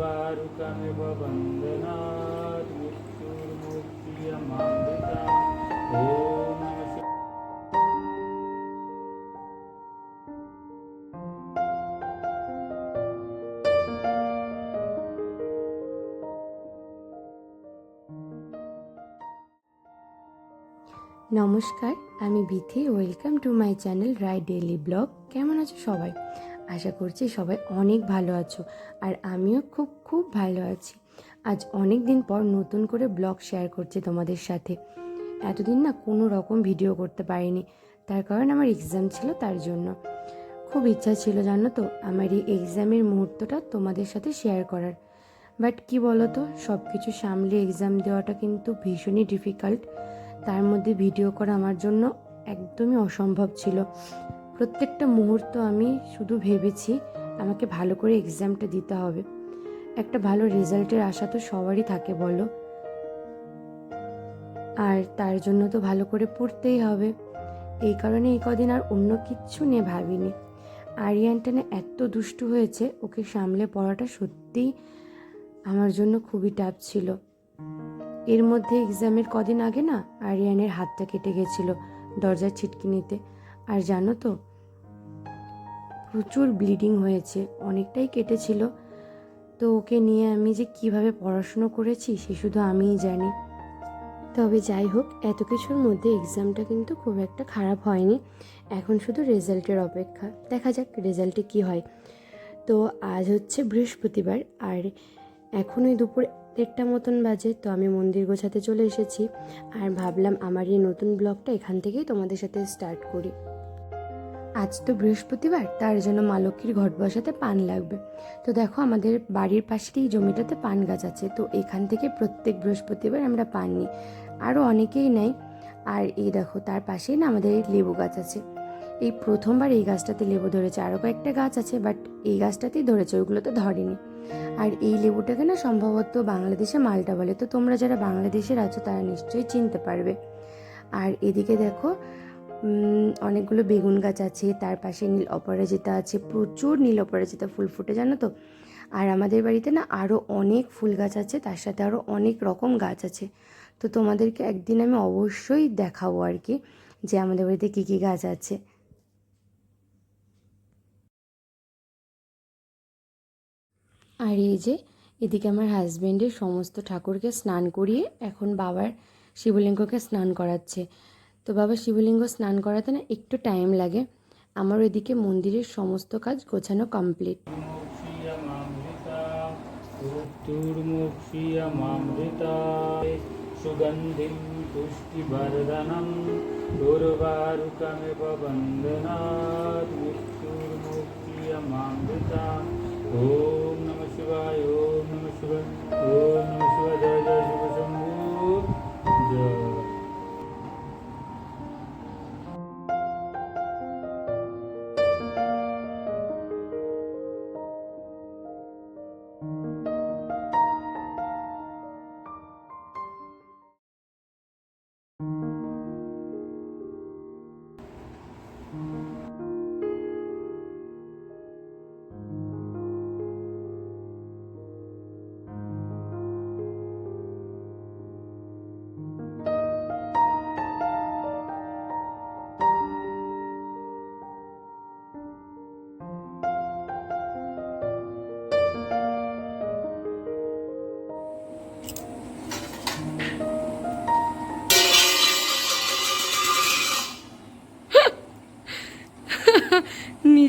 उर्वारुकमिव वन्दनात् मृत्युर्मुक्तियमामृता ॐ नमः शिवाय। নমস্কার আমি Bithi welcome to my channel Rai daily blog কেমন আছো সবাই আশা করছি সবাই অনেক ভালো আছো আর আমিও খুব খুব ভালো আছি। আজ অনেক দিন পর নতুন করে ব্লগ শেয়ার করছি তোমাদের সাথে। এতদিন না কোনো রকম ভিডিও করতে পারিনি। তার কারণ আমার এক্সাম ছিল তার জন্য। খুব ইচ্ছা ছিল জানো তো আমার এই এক্সামের মুহূর্তটা তোমাদের সাথে শেয়ার করার। বাট কি বলো তো সব কিছু সামলে এক্সাম দেওয়াটা কিন্তু ভীষণই ডিফিকাল্ট তার মধ্যে ভিডিও করা আমার জন্য একদমই অসম্ভব ছিল। প্রত্যেকটা মুহূর্ত আমি শুধু ভেবেছি আমাকে ভালো করে এক্সামটা দিতে হবে। একটা ভালো রেজাল্টের আশা তো সবারই থাকে, বলো। আর তার জন্য তো ভালো করে পড়তেই হবে। এই কারণে এই কদিন আর অন্য কিচ্ছু নিয়ে ভাবিনি। আরিয়ানটা না এত দুষ্টু হয়েছে, ওকে সামলে পড়াটা সত্যিই আমার জন্য খুবই টাফ ছিল। এর মধ্যে এক্সামের কদিন আগে না, আরিয়ানের হাতটা কেটে গেছিল দরজার ছিটকিনিতে। আর জানো তো প্রচুর ব্লিডিং হয়েছে, অনেকটাই কেটেছিল। তো ওকে নিয়ে আমি যে কীভাবে পড়াশুনো করেছি, সে শুধু আমিই জানি। তবে যাই হোক, এত কিছুর মধ্যে এক্সামটা কিন্তু খুব একটা খারাপ হয়নি। এখন শুধু রেজাল্টের অপেক্ষা। দেখা যাক রেজাল্টে কি হয়। তো আজ হচ্ছে বৃহস্পতিবার, আর এখন ওই দুপুর দেড়টা মতন বাজে, তো আমি মন্দির গোছাতে চলে এসেছি। আর ভাবলাম আমার এই নতুন ব্লগটা এখান থেকেই তোমাদের সাথে স্টার্ট করি। আজ তো বৃহস্পতিবার, তার জন্য মা লক্ষ্মীর ঘট বসাতে পান লাগবে। তো দেখো, আমাদের বাড়ির পাশেই জমিটাতে পান গাছ আছে, তো এখান থেকে প্রত্যেক বৃহস্পতিবার আমরা পান নিই। আরও অনেকেই নেয়। আর এই দেখো, তার পাশেই না আমাদের লেবু গাছ আছে। এই প্রথমবার এই গাছটাতে লেবু ধরেছে। আরও কয়েকটা গাছ আছে, বাট এই গাছটাতেই ধরেছে ওইগুলোতে ধরেনি। আর এই লেবুটাকে না সম্ভবত বাংলাদেশে মালটা বলে, তো তোমরা যারা বাংলাদেশের আছো, তারা নিশ্চয়ই চিনতে পারবে। আর এদিকে দেখো অনেকগুলো বেগুন গাছ আছে, তার পাশে নীল অপরাজিতা আছে, প্রচুর নীল অপরাজিতা ফুল ফুটে, জানো তো? আর আমাদের বাড়িতে না আরও অনেক ফুল গাছ আছে, তার সাথে আরও অনেক রকম গাছ আছে। তো তোমাদেরকে একদিন আমি অবশ্যই দেখাবো আর কি, যে আমাদের বাড়িতে কী কী গাছ আছে। আর এই যে, এদিকে আমার হাজব্যান্ডের সমস্ত ঠাকুরকে স্নান করিয়ে এখন বাবার শিবলিঙ্গকে স্নান করাচ্ছে। তো বাবা শিবলিঙ্গ স্নান করাতে না একটু টাইম লাগে। আমার ওইদিকে মন্দিরের সমস্ত কাজ গোছানো কমপ্লিট সুগন্ধিম পুষ্টিবর্ধনম দুর্বারুকমেব বন্দনাত মৃত্যুর্মুক্তিয়মামৃতা ওম নমঃ শিবায় ওম নমঃ শিবায়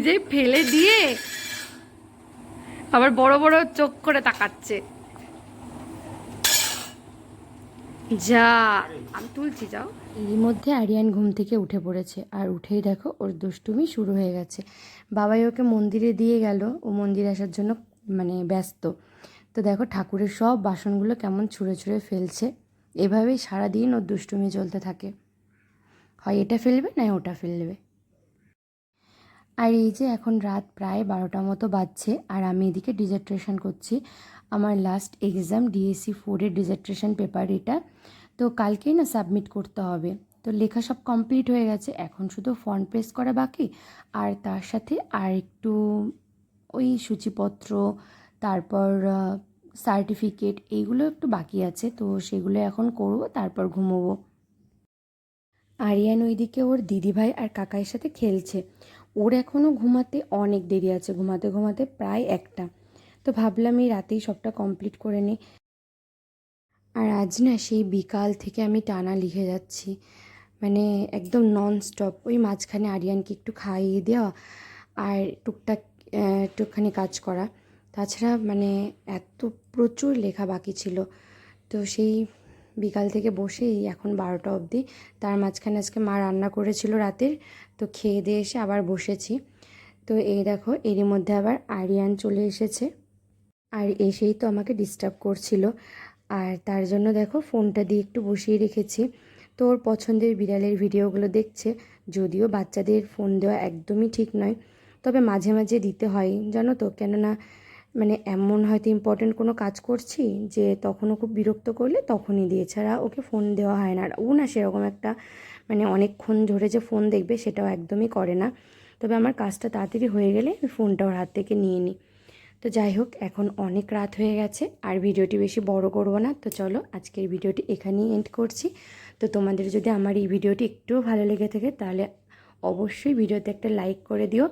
নিজেই ফেলে দিয়ে আবার বড় বড় চোখ করে তাকাচ্ছে। যা, আমি তুলছি, যাও। এরই মধ্যে আরিয়ান ঘুম থেকে উঠে পড়েছে। আর উঠেই দেখো, ওর দুষ্টুমি শুরু হয়ে গেছে। বাবাই ওকে মন্দিরে দিয়ে গেল। ও মন্দিরে আসার জন্য মানে ব্যস্ত। তো দেখো, ঠাকুরের সব বাসনগুলো কেমন ছুঁড়ে ছুঁড়ে ফেলছে। এভাবেই সারাদিন ওর দুষ্টুমি চলতে থাকে। হয় এটা ফেলবে না ওটা ফেলবে? আর এই যে এখন রাত প্রায় বারোটা মতো বাজছে, আর আমি এদিকে ডিজার্টেশন করছি। আমার লাস্ট এক্সাম ডিএসসি ফোরের ডিজার্টেশন পেপার এটা। তো কালকেই না সাবমিট করতে হবে। তো লেখা সব কমপ্লিট হয়ে গেছে। এখন শুধু ফন্ট প্রেস করা বাকি। আর তার সাথে আর একটু ওই সূচিপত্র, তারপর সার্টিফিকেট এইগুলো একটু বাকি আছে। তো সেগুলো এখন করব, তারপর ঘুমোবো। আরিয়ান ওইদিকে ওর দিদিভাই আর কাকাইয়ের সাথে খেলছে। ওর এখনও ঘুমাতে অনেক দেরি আছে, ঘুমাতে ঘুমাতে প্রায় একটা। তো ভাবলাম এই রাতেই সবটা কমপ্লিট করে নিই। আর আজ না সেই বিকাল থেকে আমি টানা লিখে যাচ্ছি। মানে একদম নন স্টপ ওই মাঝখানে আরিয়ানকে একটু খাইয়ে দেওয়া আর টুকটাক একটুখানি কাজ করা। তাছাড়া মানে এত প্রচুর লেখা বাকি ছিল। তো সেই বিকাল থেকে বসেই এখন বারোটা অবধি। তার মাঝখানে আজকে মা রান্না করেছিল রাতের, তো খেয়ে দিয়ে এসে আবার বসেছি। তো এই দেখো, এরই মধ্যে আবার আরিয়ান চলে এসেছে। আর এসেই তো আমাকে ডিস্টার্ব করছিল। আর তার জন্য দেখো ফোনটা দিয়ে একটু বসিয়ে রেখেছি। তো ওর পছন্দের বিড়ালের ভিডিওগুলো দেখছে, যদিও বাচ্চাদের ফোন দেওয়া একদমই ঠিক নয়। তবে মাঝে মাঝে দিতে হয়, জানো তো? কেননা মানে এমন হয়তো ইম্পর্টেন্ট কোনো কাজ করছি যে তখনও খুব বিরক্ত করলে তখনই দিয়ে ছাড়া ওকে ফোন দেওয়া হয় না। আর ও না সেরকম একটা মানে অনেকক্ষণ ধরে যে ফোন দেখবে সেটাও একদমই করে না। তবে আমার কাজটা তাড়াতাড়ি হয়ে গেলে আমি ফোনটা ওর হাত থেকে নিয়ে নিই। তো যাই হোক, এখন অনেক রাত হয়ে গেছে, আর ভিডিওটি বেশি বড় করব না। তো চলো, আজকের ভিডিওটি এখানেই এন্ড করছি। তো তোমাদের যদি আমার এই ভিডিওটি একটুও ভালো লেগে থাকে, তাহলে অবশ্যই ভিডিওতে একটা লাইক করে দিও।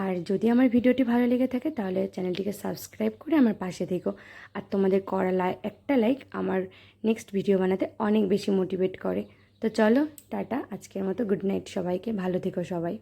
আর যদি আমার ভিডিওটি ভালো লেগে থাকে, তাহলে চ্যানেলটিকে সাবস্ক্রাইব করে আমার পাশে থেকো। আর তোমাদের করা লাই, একটা লাইক আমার নেক্সট ভিডিও বানাতে অনেক বেশি মোটিভেট করে। তো চলো, টাটা, আজকের মতো গুড নাইট সবাইকে, ভালো থেকো সবাই।